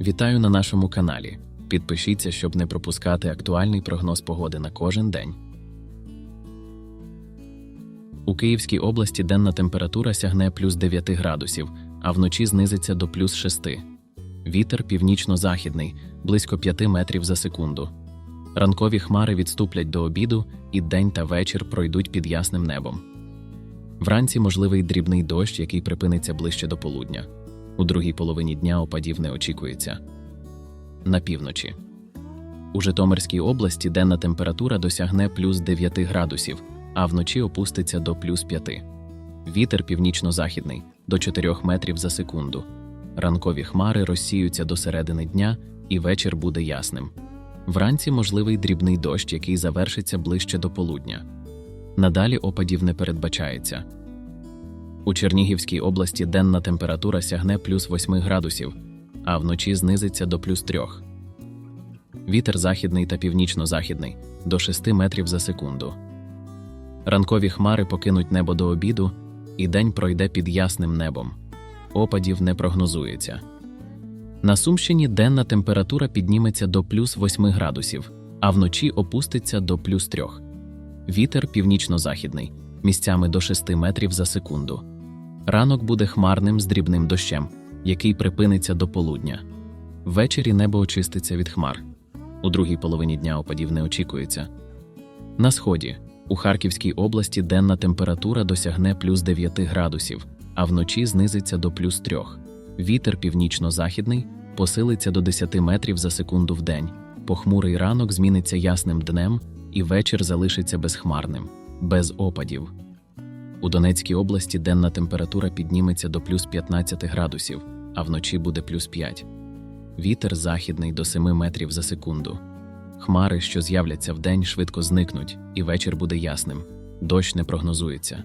Вітаю на нашому каналі. Підпишіться, щоб не пропускати актуальний прогноз погоди на кожен день. У Київській області денна температура сягне плюс 9 градусів, а вночі знизиться до плюс 6. Вітер північно-західний, близько 5 метрів за секунду. Ранкові хмари відступлять до обіду, і день та вечір пройдуть під ясним небом. Вранці можливий дрібний дощ, який припиниться ближче до полудня. У другій половині дня опадів не очікується. На півночі. У Житомирській області денна температура досягне плюс 9 градусів, а вночі опуститься до плюс 5. Вітер північно-західний до 4 метрів за секунду. Ранкові хмари розсіються до середини дня, і вечір буде ясним. Вранці можливий дрібний дощ, який завершиться ближче до полудня. Надалі опадів не передбачається. У Чернігівській області денна температура сягне плюс 8 градусів, а вночі знизиться до плюс 3. Вітер західний та північно-західний до 6 метрів за секунду. Ранкові хмари покинуть небо до обіду, і день пройде під ясним небом. Опадів не прогнозується. На Сумщині денна температура підніметься до плюс 8 градусів, а вночі опуститься до плюс 3. Вітер північно-західний, місцями до 6 метрів за секунду. Ранок буде хмарним з дрібним дощем, який припиниться до полудня. Ввечері небо очиститься від хмар. У другій половині дня опадів не очікується. На сході у Харківській області денна температура досягне плюс 9 градусів, а вночі знизиться до плюс 3. Вітер північно-західний посилиться до 10 метрів за секунду в день. Похмурий ранок зміниться ясним днем, і вечір залишиться безхмарним, без опадів. У Донецькій області денна температура підніметься до плюс 15 градусів, а вночі буде плюс 5. Вітер західний до 7 метрів за секунду. Хмари, що з'являться вдень, швидко зникнуть, і вечір буде ясним. Дощ не прогнозується.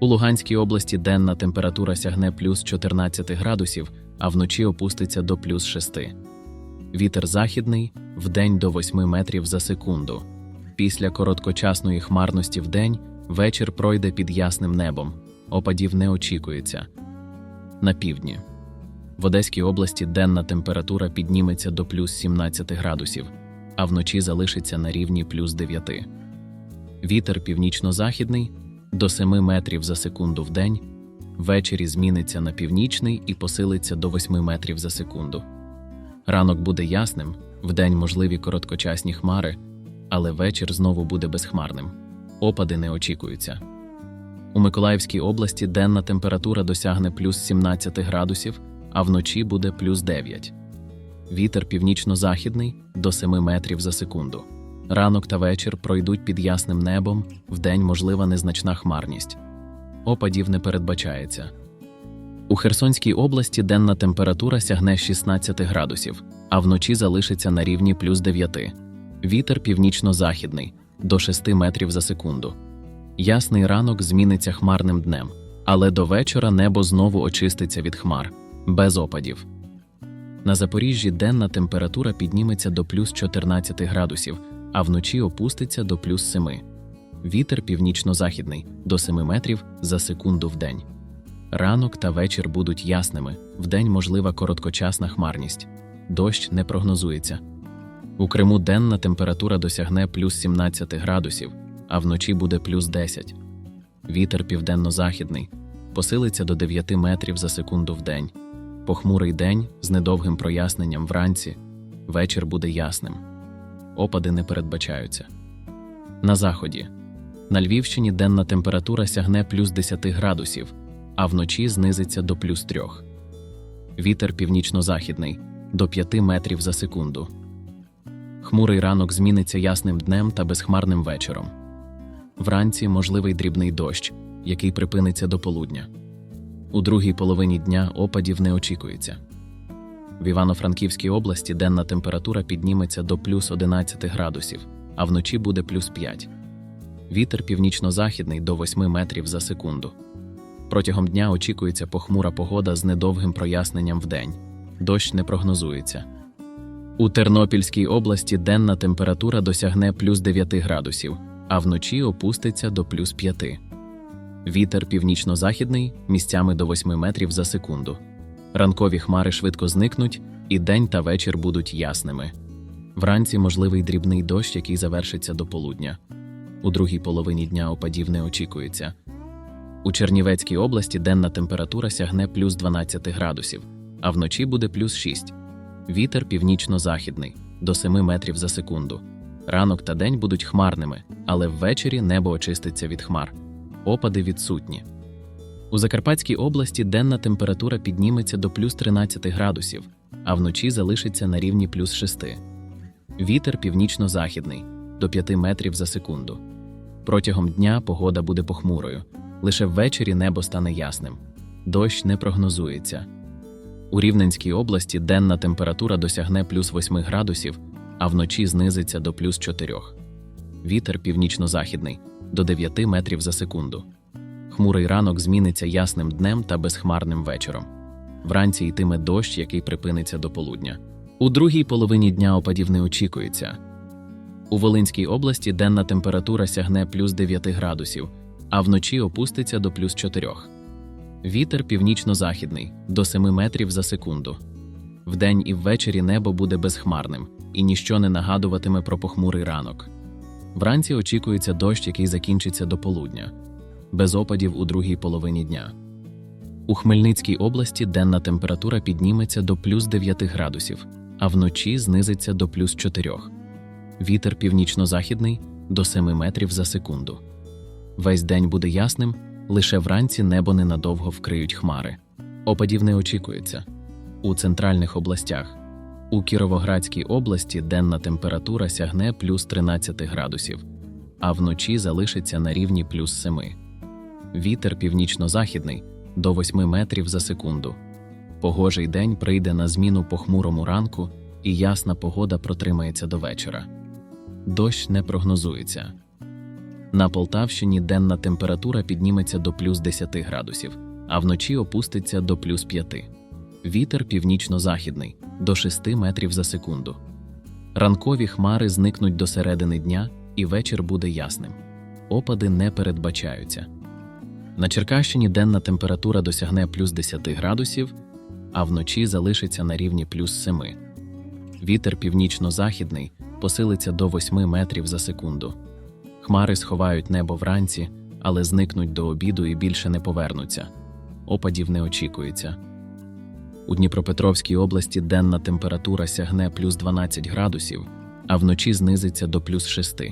У Луганській області денна температура сягне плюс 14 градусів, а вночі опуститься до плюс 6. Вітер західний вдень до 8 метрів за секунду. Після короткочасної хмарності вдень вечір пройде під ясним небом. Опадів не очікується. На півдні. В Одеській області денна температура підніметься до плюс 17 градусів, а вночі залишиться на рівні плюс 9. Вітер північно-західний до 7 метрів за секунду в день, ввечері зміниться на північний і посилиться до 8 метрів за секунду. Ранок буде ясним, вдень можливі короткочасні хмари, але вечір знову буде безхмарним. Опади не очікуються. У Миколаївській області денна температура досягне плюс 17 градусів, а вночі буде плюс 9. Вітер північно-західний до 7 метрів за секунду. Ранок та вечір пройдуть під ясним небом, вдень можлива незначна хмарність. Опадів не передбачається. У Херсонській області денна температура сягне 16 градусів, а вночі залишиться на рівні плюс 9. Вітер північно-західний до 6 метрів за секунду. Ясний ранок зміниться хмарним днем, але до вечора небо знову очиститься від хмар, без опадів. На Запоріжжі денна температура підніметься до плюс 14 градусів, а вночі опуститься до плюс 7. Вітер північно-західний до 7 метрів за секунду в день. Ранок та вечір будуть ясними, вдень можлива короткочасна хмарність. Дощ не прогнозується. У Криму денна температура досягне плюс 17 градусів, а вночі буде плюс 10. Вітер південно-західний посилиться до 9 метрів за секунду в день. Похмурий день з недовгим проясненням вранці, вечір буде ясним. Опади не передбачаються. На заході. На Львівщині денна температура сягне плюс 10 градусів, а вночі знизиться до плюс 3. Вітер північно-західний до 5 метрів за секунду. Хмурий ранок зміниться ясним днем та безхмарним вечором. Вранці можливий дрібний дощ, який припиниться до полудня. У другій половині дня опадів не очікується. В Івано-Франківській області денна температура підніметься до плюс 11 градусів, а вночі буде плюс 5. Вітер північно-західний до 8 метрів за секунду. Протягом дня очікується похмура погода з недовгим проясненням вдень. Дощ не прогнозується. У Тернопільській області денна температура досягне плюс 9 градусів, а вночі опуститься до плюс 5. Вітер північно-західний місцями до 8 метрів за секунду. Ранкові хмари швидко зникнуть, і день та вечір будуть ясними. Вранці можливий дрібний дощ, який завершиться до полудня. У другій половині дня опадів не очікується. У Чернівецькій області денна температура сягне плюс 12 градусів, а вночі буде плюс 6. Вітер північно-західний до 7 метрів за секунду. Ранок та день будуть хмарними, але ввечері небо очиститься від хмар. Опади відсутні. У Закарпатській області денна температура підніметься до плюс 13 градусів, а вночі залишиться на рівні плюс 6. Вітер північно-західний до 5 метрів за секунду. Протягом дня погода буде похмурою. Лише ввечері небо стане ясним. Дощ не прогнозується. У Рівненській області денна температура досягне плюс 8 градусів, а вночі знизиться до плюс 4. Вітер північно-західний до 9 метрів за секунду. Хмурий ранок зміниться ясним днем та безхмарним вечором. Вранці йтиме дощ, який припиниться до полудня. У другій половині дня опадів не очікується. У Волинській області денна температура сягне плюс 9 градусів, а вночі опуститься до плюс 4. Вітер північно-західний до 7 метрів за секунду. Вдень і ввечері небо буде безхмарним, і ніщо не нагадуватиме про похмурий ранок. Вранці очікується дощ, який закінчиться до полудня, без опадів у другій половині дня. У Хмельницькій області денна температура підніметься до плюс 9 градусів, а вночі знизиться до плюс 4. Вітер північно-західний до 7 метрів за секунду. Весь день буде ясним, лише вранці небо ненадовго вкриють хмари. Опадів не очікується. У центральних областях. У Кіровоградській області денна температура сягне плюс 13 градусів, а вночі залишиться на рівні плюс 7. Вітер північно-західний до 8 метрів за секунду. Погожий день прийде на зміну похмурому ранку, і ясна погода протримається до вечора. Дощ не прогнозується. На Полтавщині денна температура підніметься до плюс 10 градусів, а вночі опуститься до плюс 5. Вітер північно-західний до 6 метрів за секунду. Ранкові хмари зникнуть до середини дня, і вечір буде ясним. Опади не передбачаються. На Черкащині денна температура досягне плюс 10 градусів, а вночі залишиться на рівні плюс 7. Вітер північно-західний посилиться до 8 метрів за секунду. Хмари сховають небо вранці, але зникнуть до обіду і більше не повернуться. Опадів не очікується. У Дніпропетровській області денна температура сягне плюс 12 градусів, а вночі знизиться до плюс 6.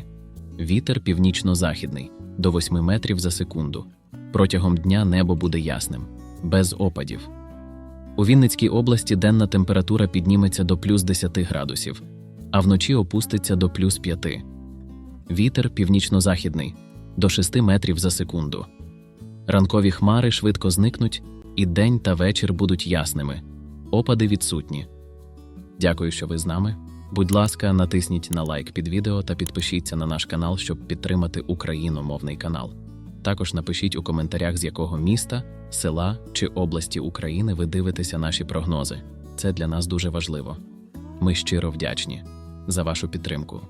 Вітер північно-західний до 8 метрів за секунду. Протягом дня небо буде ясним, без опадів. У Вінницькій області денна температура підніметься до плюс 10 градусів, а вночі опуститься до плюс 5. Вітер північно-західний до 6 метрів за секунду. Ранкові хмари швидко зникнуть, і день та вечір будуть ясними. Опади відсутні. Дякую, що ви з нами. Будь ласка, натисніть на лайк під відео та підпишіться на наш канал, щоб підтримати україномовний канал. Також напишіть у коментарях, з якого міста, села чи області України ви дивитеся наші прогнози. Це для нас дуже важливо. Ми щиро вдячні за вашу підтримку.